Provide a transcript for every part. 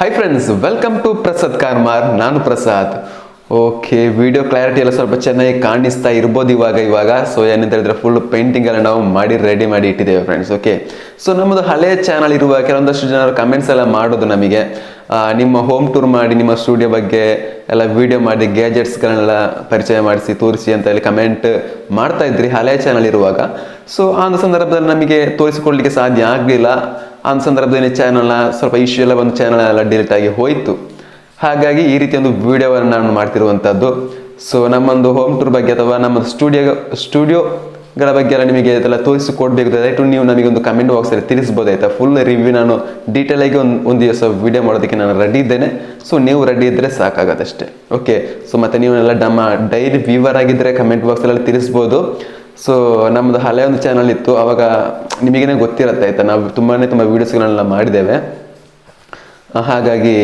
Hi friends welcome to Prasad Karmar ನಾನು Prasad okay video clarity ಎಲ್ಲ ಸ್ವಲ್ಪ ಚೆನ್ನಾಗಿ ಕಾಣಿಸ್ತಾ ಇರ್ಬೋದು ಇವಾಗ ಇವಾಗ. ಸೊ ಏನಂತ ಹೇಳಿದ್ರೆ ಫುಲ್ ಪೇಂಟಿಂಗ್ ಎಲ್ಲ ನಾವು ಮಾಡಿ ರೆಡಿ ಮಾಡಿ ಇಟ್ಟಿದ್ದೇವೆ ಫ್ರೆಂಡ್ಸ್ ಓಕೆ ಸೊ ನಮ್ಮದು ಹಳೆಯ ಚಾನಲ್ ಇರುವ ಕೆಲವೊಂದಷ್ಟು ಜನರು ಕಮೆಂಟ್ಸ್ ಎಲ್ಲ ಮಾಡೋದು ನಮಗೆ. ನಿಮ್ಮ ಹೋಮ್ ಟೂರ್ ಮಾಡಿ, ನಿಮ್ಮ ಸ್ಟುಡಿಯೋ ಬಗ್ಗೆ ಎಲ್ಲ ವಿಡಿಯೋ ಮಾಡಿ ಗ್ಯಾಜೆಟ್ಸ್ಗಳನ್ನೆಲ್ಲ ಪರಿಚಯ ಮಾಡಿಸಿ, ತೋರಿಸಿ ಅಂತ ಹೇಳಿ ಕಮೆಂಟ್ ಮಾಡ್ತಾ ಇದ್ರಿ ಹಳೆಯ ಚಾನಲ್ ಇರುವಾಗ. ಸೊ ಆ ಸಂದರ್ಭದಲ್ಲಿ ನಮಗೆ ತೋರಿಸಿಕೊಳ್ಳಲಿಕ್ಕೆ ಸಾಧ್ಯ ಆಗಲಿಲ್ಲ. ಆ ಸಂದರ್ಭದಲ್ಲಿ ಚಾನಲ್ನ ಸ್ವಲ್ಪ ಇಶ್ಯೂ ಎಲ್ಲ ಬಂದು ಚಾನಲ್ ಎಲ್ಲ ಡಿಲೀಟ್ ಆಗಿ ಹೋಯಿತು. ಹಾಗಾಗಿ ಈ ರೀತಿ ಒಂದು ವಿಡಿಯೋವನ್ನು ನಾನು ಮಾಡ್ತಿರುವಂಥದ್ದು. ಸೊ ನಮ್ಮೊಂದು ಹೋಮ್ ಟೂರ್ ಬಗ್ಗೆ ಅಥವಾ ನಮ್ಮ ಸ್ಟುಡಿಯೋ ಸ್ಟುಡಿಯೋಗಳ ಬಗ್ಗೆ ಎಲ್ಲ ನಿಮಗೆ ಇದೆಲ್ಲ ತೋರಿಸಿಕೊಡ್ಬೇಕು ದಯವಿಟ್ಟು ನೀವು ನಮಗೊಂದು ಕಮೆಂಟ್ ಬಾಕ್ಸಲ್ಲಿ ತಿಳಿಸ್ಬೋದು, ಆಯಿತಾ? ಫುಲ್ ರಿವ್ಯೂ ನಾನು ಡೀಟೇಲ್ ಆಗಿ ಒಂದು ಒಂದು ದಿವಸ ವಿಡಿಯೋ ಮಾಡೋದಕ್ಕೆ ನಾನು ರೆಡಿ ಇದ್ದೇನೆ. ಸೊ ನೀವು ರೆಡಿ ಇದ್ದರೆ ಸಾಕಾಗತ್ತಷ್ಟೇ ಓಕೆ ಸೊ ಮತ್ತು ನೀವೆಲ್ಲ ನಮ್ಮ ಡೈಲಿ ವ್ಯೂವರ್ ಆಗಿದ್ದರೆ ಕಮೆಂಟ್ ಬಾಕ್ಸಲ್ಲಿ ತಿಳಿಸ್ಬೋದು. ಸೊ ನಮ್ಮದು ಹಳೆಯ ಒಂದು ಚಾನಲ್ ಇತ್ತು. ಆವಾಗ ನಿಮಗೇನೆ ಗೊತ್ತಿರುತ್ತೆ, ಆಯಿತಾ? ನಾವು ತುಂಬಾ ತುಂಬ ವೀಡಿಯೋಸ್ಗಳನ್ನೆಲ್ಲ ಮಾಡಿದ್ದೇವೆ. ಹಾಗಾಗಿ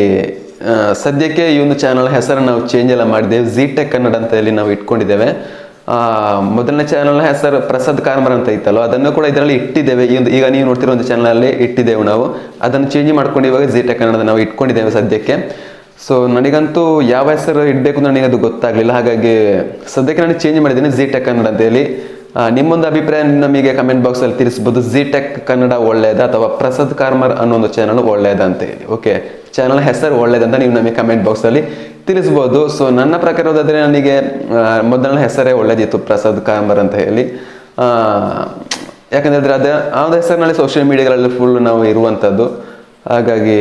ಸದ್ಯಕ್ಕೆ ಈ ಒಂದು ಚಾನಲ್ ಹೆಸರು ನಾವು ಚೇಂಜ್ ಎಲ್ಲ ಮಾಡಿದ್ದೇವೆ. ಝೀ ಟೆಕ್ ಕನ್ನಡ ಅಂತ ಹೇಳಿ ನಾವು ಇಟ್ಕೊಂಡಿದ್ದೇವೆ. ಮೊದಲನೇ ಚಾನಲ್ನ ಹೆಸರು ಪ್ರಸಾದ್ ಕಾರ್ಮರ್ ಅಂತ ಇತ್ತಲ್ಲ ಅದನ್ನು ಕೂಡ ಇದರಲ್ಲಿ ಇಟ್ಟಿದ್ದೇವೆ. ಈಗ ನೀವು ನೋಡ್ತಿರೋ ಒಂದು ಚಾನಲಲ್ಲಿ ಇಟ್ಟಿದ್ದೇವೆ ನಾವು. ಅದನ್ನು ಚೇಂಜ್ ಮಾಡ್ಕೊಂಡು ಇವಾಗ ಜಿ ಟೆಕ್ ಕನ್ನಡ ನಾವು ಇಟ್ಕೊಂಡಿದ್ದೇವೆ ಸದ್ಯಕ್ಕೆ. ಸೊ ನನಗಂತೂ ಯಾವ ಹೆಸರು ಇಡಬೇಕು ನನಗೆ ಅದು ಗೊತ್ತಾಗಲಿಲ್ಲ. ಹಾಗಾಗಿ ಸದ್ಯಕ್ಕೆ ನಾನು ಚೇಂಜ್ ಮಾಡಿದ್ದೀನಿ ಝೀ ಟೆಕ್ ಕನ್ನಡ ಅಂತ ಹೇಳಿ. ನಿಮ್ಮೊಂದು ಅಭಿಪ್ರಾಯ ನಮಗೆ ಕಮೆಂಟ್ ಬಾಕ್ಸ್ ಅಲ್ಲಿ ತಿಳಿಸ್ಬೋದು. ಜಿ ಟೆಕ್ ಕನ್ನಡ ಒಳ್ಳೆಯದ ಅಥವಾ ಪ್ರಸಾದ್ ಕಾರ್ಮರ್ ಅನ್ನೋ ಒಂದು ಚಾನಲ್ ಒಳ್ಳೆಯದ ಅಂತ ಹೇಳಿ. ಓಕೆ ಚಾನಲ್ ಹೆಸರು ಒಳ್ಳೆಯದಂತ ನೀವು ನಮಗೆ ಕಮೆಂಟ್ ಬಾಕ್ಸ್ ಅಲ್ಲಿ ತಿಳಿಸ್ಬೋದು. ಸೊ ನನ್ನ ಪ್ರಕಾರವಾದ್ರೆ ನನಗೆ ಮೊದಲನೇ ಹೆಸರೇ ಒಳ್ಳೇದಿತ್ತು ಪ್ರಸಾದ್ ಕಾರ್ಮರ್ ಅಂತ ಹೇಳಿ. ಯಾಕಂದ್ರೆ ಅದೇ ಆ ಹೆಸರಿನಲ್ಲಿ ಸೋಷಿಯಲ್ ಮೀಡಿಯಾಗಳಲ್ಲಿ ಫುಲ್ ನಾವು ಇರುವಂಥದ್ದು ಹಾಗಾಗಿ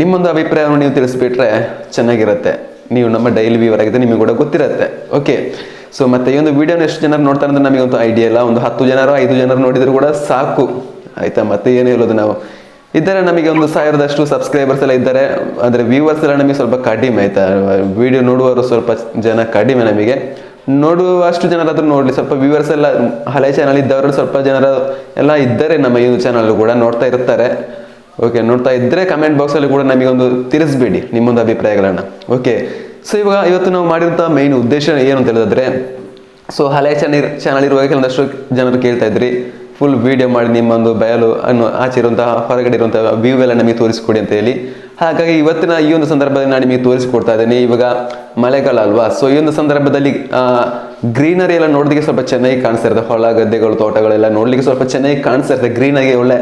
ನಿಮ್ಮೊಂದು ಅಭಿಪ್ರಾಯವನ್ನು ನೀವು ತಿಳಿಸ್ಬಿಟ್ರೆ ಚೆನ್ನಾಗಿರುತ್ತೆ. ನೀವು ನಮ್ಮ ಡೈಲಿ ವ್ಯೂವರ್ ಆಗಿದೆ ನಿಮಗೆ ಕೂಡ ಗೊತ್ತಿರುತ್ತೆ. ಓಕೆ ಸೊ ಮತ್ತೆ ಈ ಒಂದು ವಿಡಿಯೋನ ಎಷ್ಟು ಜನರು ನೋಡ್ತಾರೆ ಅಂದ್ರೆ ನಮಗೊಂದು ಐಡಿಯಾ ಇಲ್ಲ. ಒಂದು ಹತ್ತು ಜನರು, ಐದು ಜನರು ನೋಡಿದ್ರು ಕೂಡ ಸಾಕು. ಆಯ್ತಾ? ಮತ್ತೆ ಏನು ಹೇಳೋದು ನಾವು. ಇದ್ದರೆ ನಮಗೆ ಒಂದು ಸಾವಿರದಷ್ಟು ಸಬ್ಸ್ಕ್ರೈಬರ್ಸ್ ಎಲ್ಲ ಇದ್ದಾರೆ. ಅಂದರೆ ವ್ಯೂವರ್ಸ್ ಎಲ್ಲ ನಮಗೆ ಸ್ವಲ್ಪ ಕಡಿಮೆ, ಆಯ್ತಾ? ವಿಡಿಯೋ ನೋಡುವವರು ಸ್ವಲ್ಪ ಜನ ಕಡಿಮೆ ನಮಗೆ. ನೋಡುವಷ್ಟು ಜನರಾದರೂ ನೋಡಲಿ. ಸ್ವಲ್ಪ ವ್ಯೂವರ್ಸ್ ಎಲ್ಲ ಹಳೆ ಚಾನಲ್ ಇದ್ದವರು ಸ್ವಲ್ಪ ಜನರು ಎಲ್ಲ ಇದ್ದಾರೆ ನಮ್ಮ ಈ ಚಾನಲ್ ಕೂಡ ನೋಡ್ತಾ ಇರ್ತಾರೆ. ಓಕೆ ನೋಡ್ತಾ ಇದ್ರೆ ಕಮೆಂಟ್ ಬಾಕ್ಸ್ ಅಲ್ಲಿ ಕೂಡ ನಮಗೊಂದು ತಿಳಿಸ್ಬೇಡಿ ನಿಮ್ಮೊಂದು ಅಭಿಪ್ರಾಯಗಳನ್ನ. ಓಕೆ ಸೊ ಇವಾಗ ಇವತ್ತು ನಾವು ಮಾಡಿದಂತ ಮೈನ್ ಉದ್ದೇಶ ಏನು ಅಂತ ಹೇಳಿದ್ರೆ ಸೊ ಹಳೆ ಚಾನಲ್ ಚಾನಲ್ ಇರುವಾಗ ಕೆಲವೊಂದಷ್ಟು ಜನರು ಕೇಳ್ತಾ ಇದ್ರಿ ಫುಲ್ ವಿಡಿಯೋ ಮಾಡಿ ನಿಮ್ಮೊಂದು ಬಯಲು ಅನ್ನು ಆಚೆ ಇರುವಂತಹ ಹೊರಗಡೆ ಇರುವಂತಹ ವ್ಯೂ ಎಲ್ಲ ನಮಗೆ ತೋರಿಸಿಕೊಡಿ ಅಂತ ಹೇಳಿ. ಹಾಗಾಗಿ ಇವತ್ತಿನ ಈ ಒಂದು ಸಂದರ್ಭದಲ್ಲಿ ನಾನು ನಿಮಗೆ ತೋರಿಸಿಕೊಡ್ತಾ ಇದ್ದೇನೆ, ಇವಾಗ ಮಳೆಗಾಲ ಅಲ್ವಾ? ಸೊ ಈ ಒಂದು ಸಂದರ್ಭದಲ್ಲಿ ಗ್ರೀನರಿ ಎಲ್ಲ ನೋಡಲಿಕ್ಕೆ ಸ್ವಲ್ಪ ಚೆನ್ನಾಗಿ ಕಾಣಿಸ್ತಾ ಇರುತ್ತೆ. ಹೊಲ, ಗದ್ದೆಗಳು, ತೋಟಗಳೆಲ್ಲ ನೋಡಲಿಕ್ಕೆ ಸ್ವಲ್ಪ ಚೆನ್ನಾಗಿ ಕಾಣಿಸ್ತಾ ಇರುತ್ತೆ. ಗ್ರೀನಾಗಿ ಒಳ್ಳೆ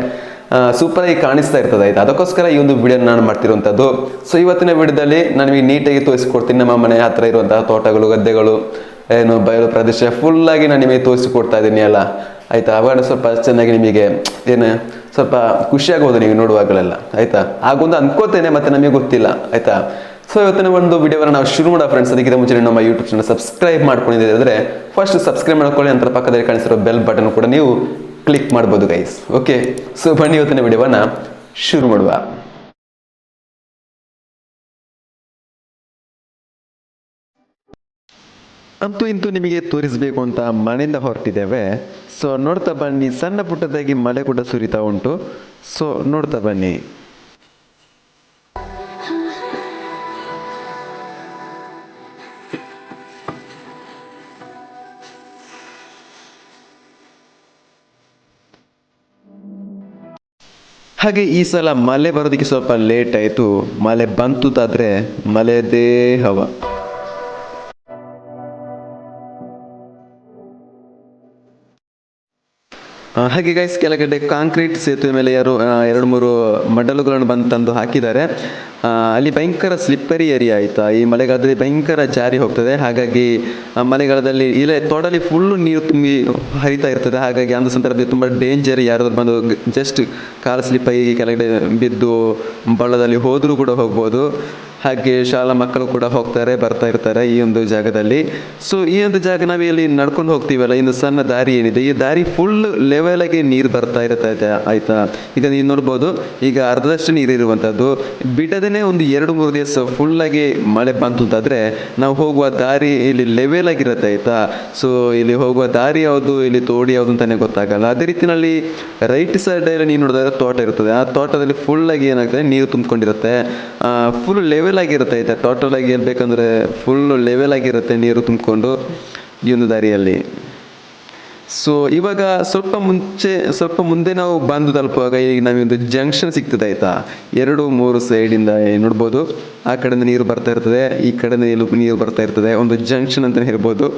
ಸೂಪರ್ ಆಗಿ ಕಾಣಿಸ್ತಾ ಇರ್ತದೆ, ಆಯ್ತಾ? ಅದಕ್ಕೋಸ್ಕರ ಈ ಒಂದು ವಿಡಿಯೋ ನಾನು ಮಾಡ್ತಿರುವಂಥದ್ದು ಸೊ ಇವತ್ತಿನ ವಿಡಿಯೋದಲ್ಲಿ ನಾನು ನಿಮಗೆ ನೀಟಾಗಿ ತೋರಿಸಿಕೊಡ್ತೀನಿ. ನಮ್ಮ ಮನೆ ಹತ್ರ ಇರುವಂತಹ ತೋಟಗಳು, ಗದ್ದೆಗಳು, ಏನು, ಬಯಲು ಪ್ರದೇಶ ಫುಲ್ ಆಗಿ ನಾನು ನಿಮಗೆ ತೋರಿಸಿಕೊಡ್ತಾ ಇದ್ದೀನಿ, ಅಲ್ಲ? ಆಯ್ತಾ? ಅವಾಗ ಸ್ವಲ್ಪ ಚೆನ್ನಾಗಿ ನಿಮಗೆ ಏನು, ಸ್ವಲ್ಪ ಖುಷಿ ಆಗೋದು ನೀವು ನೋಡುವಾಗಲೆಲ್ಲ, ಆಯ್ತಾ? ಹಾಗೊಂದು ಅನ್ಕೋತೇನೆ, ಮತ್ತೆ ನಮಗೆ ಗೊತ್ತಿಲ್ಲ, ಆಯ್ತಾ? ಸೊ ಇವತ್ತಿನ ಒಂದು ವಿಡಿಯೋವನ್ನು ನಾವು ಶುರು ಮಾಡೋ ಫ್ರೆಂಡ್ಸ್ ಅದಕ್ಕಿಂತ ಮುಂಚೆ ನಮ್ಮ ಯೂಟ್ಯೂಬ್ ಚಾನಲ್ ಸಬ್ಸ್ಕ್ರೈಬ್ ಅಂದರೆ ಫಸ್ಟ್ ಸಬ್ಸ್ಕ್ರೈಬ್ ಮಾಡ್ಕೊಳ್ಳಿ. ನಂತರ ಪಕ್ಕದಲ್ಲಿ ಕಾಣಿಸಿರೋ ಬೆಲ್ ಬಟನ್ ಕೂಡ ನೀವು ಕ್ಲಿಕ್ ಮಾಡ್ಬೋದು ಗೈಸ್ ಓಕೆ ಸೊ ಬನ್ನಿ ಇವತ್ತಿನ ವಿಡಿಯೋವನ್ನ ಶುರು ಮಾಡುವ. ಅಂತೂ ಇಂತೂ ನಿಮಗೆ ತೋರಿಸಬೇಕು ಅಂತ ಮನೆಯಿಂದ ಹೊರಟಿದ್ದೇವೆ. ಸೊ ನೋಡ್ತಾ ಬನ್ನಿ, ಸಣ್ಣ ಪುಟ್ಟದಾಗಿ ಮಳೆ ಕೂಡ ಸುರಿತಾ ಉಂಟು. ಸೊ ನೋಡ್ತಾ ಬನ್ನಿ. ಹಾಗೆ ಈ ಸಲ ಮಳೆ ಬರೋದಕ್ಕೆ ಸ್ವಲ್ಪ ಲೇಟ್ ಆಯಿತು. ಮಳೆ ಬಂತುದಾದ್ರೆ ಮಳೆದೇ ಹವ ಹಾಗೆ ಗೈಸ್ ಕೆಳಗಡೆ ಕಾಂಕ್ರೀಟ್ ಸೇತುವೆ ಮೇಲೆ ಯಾರು ಎರಡು ಮೂರು ಮಡಲುಗಳನ್ನು ಬಂದು ತಂದು ಹಾಕಿದ್ದಾರೆ. ಅಲ್ಲಿ ಭಯಂಕರ ಸ್ಲಿಪ್ಪರಿ ಏರಿಯಾ ಆಯ್ತಾ ಈ ಮಳೆಗಾಲದಲ್ಲಿ ಭಯಂಕರ ಜಾರಿ ಹೋಗ್ತದೆ. ಹಾಗಾಗಿ ಮಳೆಗಾಲದಲ್ಲಿ ಇಲ್ಲೇ ತೋಡಲ್ಲಿ ಫುಲ್ಲು ನೀರು ತುಂಬಿ ಹರಿತಾ ಇರ್ತದೆ. ಹಾಗಾಗಿ ಅಂದ ಸಂದರ್ಭದಲ್ಲಿ ತುಂಬ ಡೇಂಜರ್ ಯಾರಾದರೂ ಬಂದು ಜಸ್ಟ್ ಕಾಲು ಸ್ಲಿಪ್ಪಾಗಿ ಕೆಳಗಡೆ ಬಿದ್ದು ಬಳ್ಳದಲ್ಲಿ ಹೋದರೂ ಕೂಡ ಹೋಗ್ಬೋದು. ಹಾಗೆ ಶಾಲಾ ಮಕ್ಕಳು ಕೂಡ ಹೋಗ್ತಾರೆ, ಬರ್ತಾ ಇರ್ತಾರೆ ಈ ಒಂದು ಜಾಗದಲ್ಲಿ. ಸೊ ಈ ಒಂದು ಜಾಗ ನಾವು ಇಲ್ಲಿ ನಡ್ಕೊಂಡು ಹೋಗ್ತೀವಲ್ಲ, ಇನ್ನು ಸಣ್ಣ ದಾರಿ ಏನಿದೆ? ಈ ದಾರಿ ಫುಲ್ ಲೆವೆಲ್ ಆಗಿ ನೀರು ಬರ್ತಾ ಇರುತ್ತೆ, ಆಯ್ತಾ? ಈಗ ನೀವು ನೋಡ್ಬೋದು, ಈಗ ಅರ್ಧದಷ್ಟು ನೀರು ಇರುವಂಥದ್ದು. ಬಿಡದೇನೆ ಒಂದು ಎರಡು, ಮೂರು ದಿವಸ ಫುಲ್ ಆಗಿ ಮಳೆ ಬಂತು ಅಂತಾದ್ರೆ ನಾವು ಹೋಗುವ ದಾರಿ ಇಲ್ಲಿ ಲೆವೆಲ್ ಆಗಿರುತ್ತೆ, ಆಯ್ತಾ? ಸೊ ಇಲ್ಲಿ ಹೋಗುವ ದಾರಿ ಯಾವುದು, ಇಲ್ಲಿ ತೋಡಿ ಯಾವುದು ಅಂತಾನೆ ಗೊತ್ತಾಗಲ್ಲ. ಅದೇ ರೀತಿಯಲ್ಲಿ ರೈಟ್ ಸೈಡ್ ಅಲ್ಲಿ ನೀವು ನೋಡಿದ್ರೆ ತೋಟ ಇರ್ತದೆ. ಆ ತೋಟದಲ್ಲಿ ಫುಲ್ ಆಗಿ ಏನಾಗ್ತದೆ? ನೀರು ತುಂಬಿಕೊಂಡಿರುತ್ತೆ. ಫುಲ್ ಲೆವೆಲ್ ಆಗಿರುತ್ತೆ ಆಯ್ತಾ? ಟೋಟಲ್ ಆಗಿ ಹೇಳ್ಬೇಕಂದ್ರೆ ಫುಲ್ ಲೆವೆಲ್ ಆಗಿರುತ್ತೆ ನೀರು ತುಂಬಿಕೊಂಡು ಈ ಒಂದು ದಾರಿಯಲ್ಲಿ. ಸೊ ಇವಾಗ ಸ್ವಲ್ಪ ಮುಂಚೆ, ಸ್ವಲ್ಪ ಮುಂದೆ ನಾವು ಬಂದು ತಲುಪುವಾಗ ಈಗ ನಮಗೊಂದು ಜಂಕ್ಷನ್ ಸಿಗ್ತದೆ, ಆಯ್ತಾ? ಎರಡು, ಮೂರು ಸೈಡಿಂದ ನೋಡ್ಬೋದು. ಆ ಕಡೆಯಿಂದ ನೀರು ಬರ್ತಾ ಇರ್ತದೆ, ಈ ಕಡೆಯಿಂದ ನೀರು ನೀರು ಬರ್ತಾ ಇರ್ತದೆ, ಒಂದು ಜಂಕ್ಷನ್ ಅಂತಲೇ ಹೇಳ್ಬೋದು.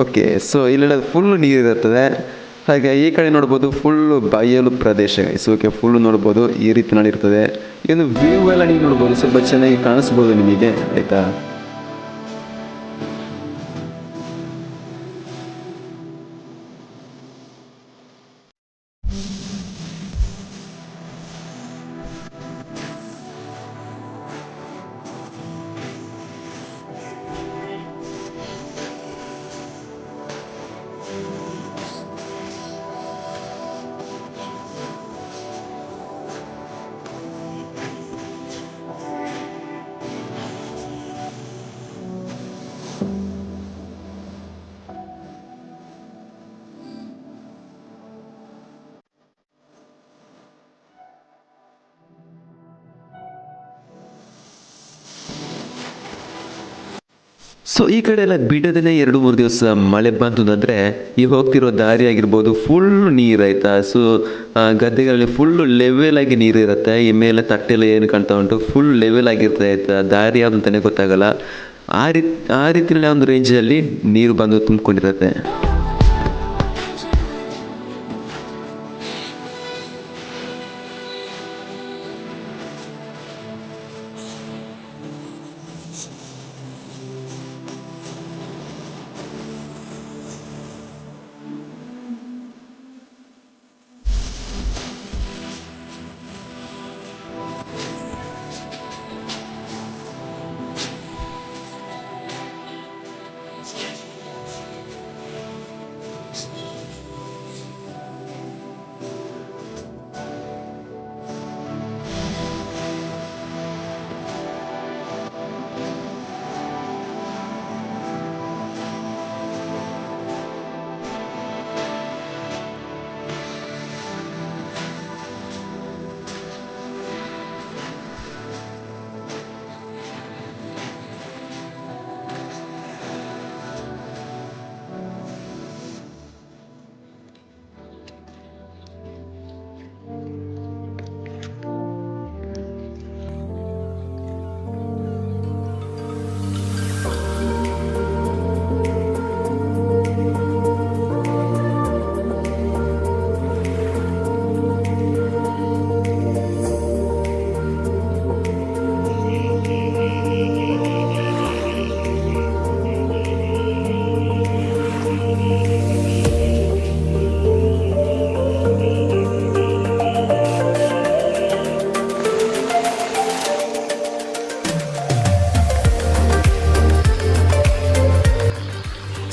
ಓಕೆ ಸೊ ಇಲ್ಲೆಲ್ಲ ಫುಲ್ ನೀರು ಇರ್ತದೆ. ಹಾಗೆ ಈ ಕಡೆ ನೋಡ್ಬೋದು ಫುಲ್ಲು ಬಯಲು ಪ್ರದೇಶ. ಸೋಕೆ ಫುಲ್ ನೋಡ್ಬೋದು ಈ ರೀತಿ ನಡೀರ್ತದೆ ಇನ್ನು ವ್ಯೂ ಎಲ್ಲ ನೀವು ನೋಡ್ಬೋದು. ಸ್ವಲ್ಪ ಚೆನ್ನಾಗಿ ಕಾಣಿಸ್ಬೋದು ನಿಮಗೆ, ಆಯ್ತಾ? ಸೊ ಈ ಕಡೆ ಎಲ್ಲ ಬಿಡದೇ ಎರಡು ಮೂರು ದಿವಸ ಮಳೆ ಬಂತು ಅಂದರೆ ಈ ಹೋಗ್ತಿರೋ ದಾರಿ ಆಗಿರ್ಬೋದು ಫುಲ್ ನೀರು ಆಯ್ತಾ ಸೊ ಗದ್ದೆಗಳಲ್ಲಿ ಫುಲ್ ಲೆವೆಲ್ ಆಗಿ ನೀರು ಇರುತ್ತೆ ಈ ಮೇಲೆ ತಟ್ಟೆಲ್ಲ ಏನು ಕಾಣ್ತಾ ಉಂಟು? ಫುಲ್ ಲೆವೆಲ್ ಆಗಿರ್ತಾ ಆಯ್ತಾ ದಾರಿ ಯಾವ್ದು ಅಂತಲೇ ಗೊತ್ತಾಗಲ್ಲ. ಆ ರೀತಿ ಆ ರೀತಿಯಲ್ಲಿ ಒಂದು ರೇಂಜಲ್ಲಿ ನೀರು ಬಂದು ತುಂಬಿಕೊಂಡಿರುತ್ತೆ.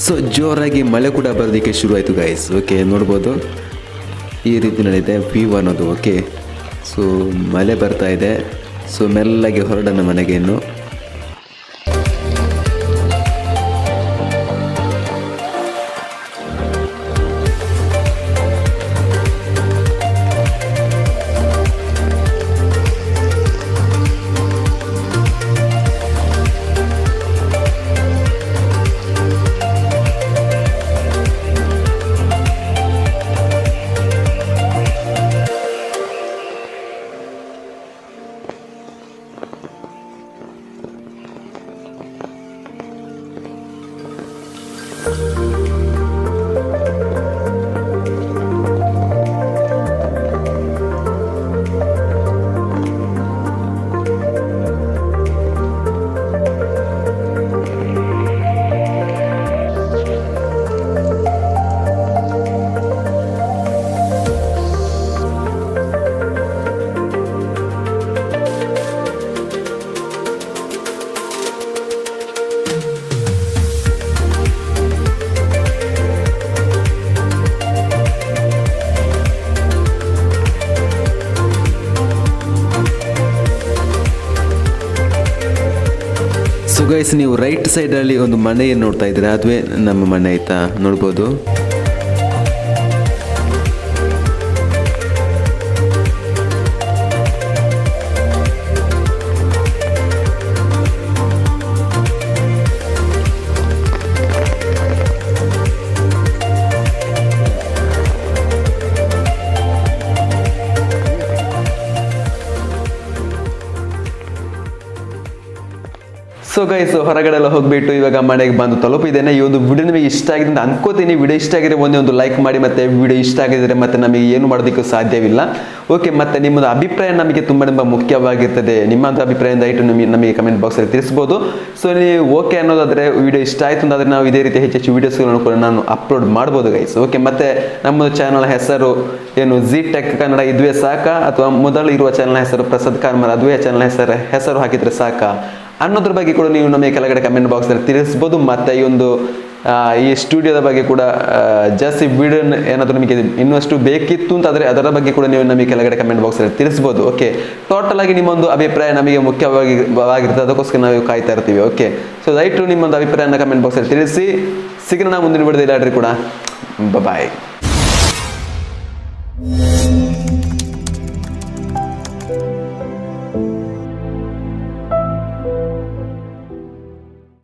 ಸೊ ಜೋರಾಗಿ ಮಳೆ ಕೂಡ ಬರೋದಕ್ಕೆ ಶುರು ಆಯಿತು ಗೈಸ್ ಓಕೆ ನೋಡ್ಬೋದು. ಈ ರೀತಿ ನಡೆದಿದೆ ವ್ಯೂ ಅನ್ನೋದು ಓಕೆ ಸೊ ಮಳೆ ಬರ್ತಾ ಇದೆ. ಸೊ ಮೆಲ್ಲಾಗಿ ಹೊರಡೋಣ ಮನೆಗೆ ಇನ್ನು. ಗೈಸ್ ನೀವು ರೈಟ್ ಸೈಡ್ ಅಲ್ಲಿ ಒಂದು ಮನೆಯನ್ನು ನೋಡ್ತಾ ಇದ್ದೀರಾ? ಅದುವೇ ನಮ್ಮ ಮನೆ ಆಯ್ತಾ? ನೋಡ್ಬೋದು. ಸೊ ಗೈಸ್ ಹೊರಗಡೆ ಎಲ್ಲ ಹೋಗ್ಬಿಟ್ಟು ಇವಾಗ ಮನೆಗೆ ಬಂದು ತಲುಪಿದ್ದೇನೆ. ಈ ಒಂದು ವಿಡಿಯೋ ನಿಮಗೆ ಇಷ್ಟ ಆಗಿದೆ ಅಂತ ಅನ್ಕೋತೀನಿ. ವಿಡಿಯೋ ಇಷ್ಟ ಆಗಿದ್ರೆ ಒಂದೇ ಒಂದು ಲೈಕ್ ಮಾಡಿ ಮತ್ತೆ ವಿಡಿಯೋ ಇಷ್ಟ ಆಗಿದ್ರೆ ಮತ್ತೆ ನಮಗೆ ಏನು ಮಾಡೋದಕ್ಕೂ ಸಾಧ್ಯವಿಲ್ಲ. ಓಕೆ ಮತ್ತೆ ನಿಮ್ಮದು ಅಭಿಪ್ರಾಯ ನಮಗೆ ತುಂಬ ತುಂಬ ಮುಖ್ಯವಾಗಿರ್ತದೆ. ನಿಮ್ಮದು ಅಭಿಪ್ರಾಯ ದಯವಿಟ್ಟು ನಮಗೆ ನಮಗೆ ಕಮೆಂಟ್ ಬಾಕ್ಸಲ್ಲಿ ತಿಳಿಸ್ಬೋದು. ಸೊ ನೀವು ಓಕೆ ಅನ್ನೋದಾದ್ರೆ ವಿಡಿಯೋ ಇಷ್ಟ ಆಯಿತು ಅಂದ್ರೆ ನಾವು ಇದೇ ರೀತಿ ಹೆಚ್ಚು ಹೆಚ್ಚು ವೀಡಿಯೋಸ್ಗಳನ್ನು ಕೂಡ ನಾನು ಅಪ್ಲೋಡ್ ಮಾಡ್ಬೋದು ಗೈಸ್ ಓಕೆ ಮತ್ತೆ ನಮ್ಮ ಚಾನಲ್ ಹೆಸರು ಏನು ಜಿ ಟೆಕ್ ಕನ್ನಡ ಇದುವೇ ಸಾಕ? ಅಥವಾ ಮೊದಲು ಇರುವ ಚಾನಲ್ ಹೆಸರು ಪ್ರಸಾದ್ ಕಾರ್ಮರ್ ಅದುವೇ ಚಾನಲ್ ಹೆಸರು ಹೆಸರು ಹಾಕಿದ್ರೆ ಸಾಕ? ಅನ್ನೋದ್ರ ಬಗ್ಗೆ ಕೂಡ ನೀವು ನಮಗೆ ಕೆಳಗಡೆ ಕಮೆಂಟ್ ಬಾಕ್ಸ್ನಲ್ಲಿ ತಿಳಿಸ್ಬೋದು. ಮತ್ತು ಈ ಒಂದು ಈ ಸ್ಟುಡಿಯೋದ ಬಗ್ಗೆ ಕೂಡ ಜಾಸ್ತಿ ವಿಡಿಯೋ ಏನಾದರೂ ನಿಮಗೆ ಇನ್ನಷ್ಟು ಬೇಕಿತ್ತು ಅಂತ ಆದರೆ ಅದರ ಬಗ್ಗೆ ಕೂಡ ನೀವು ನಮಗೆ ಕೆಳಗಡೆ ಕಮೆಂಟ್ ಬಾಕ್ಸಲ್ಲಿ ತಿಳಿಸ್ಬೋದು. ಓಕೆ ಟೋಟಲ್ ಆಗಿ ನಿಮ್ಮೊಂದು ಅಭಿಪ್ರಾಯ ನಮಗೆ ಮುಖ್ಯವಾಗಿ ಆಗಿರ್ತದೆ ಅದಕ್ಕೋಸ್ಕರ ನಾವು ಕಾಯ್ತಾ ಇರ್ತೀವಿ. ಓಕೆ ಸೊ ದಯವಿಟ್ಟು ನಿಮ್ಮೊಂದು ಅಭಿಪ್ರಾಯನ ಕಮೆಂಟ್ ಬಾಕ್ಸಲ್ಲಿ ತಿಳಿಸಿ. ಸಿಗ್ನ ನಾವು ಮುಂದಿನ ಬಿಡೋದಿಲ್ಲ ಕೂಡ. ಬಾಯ್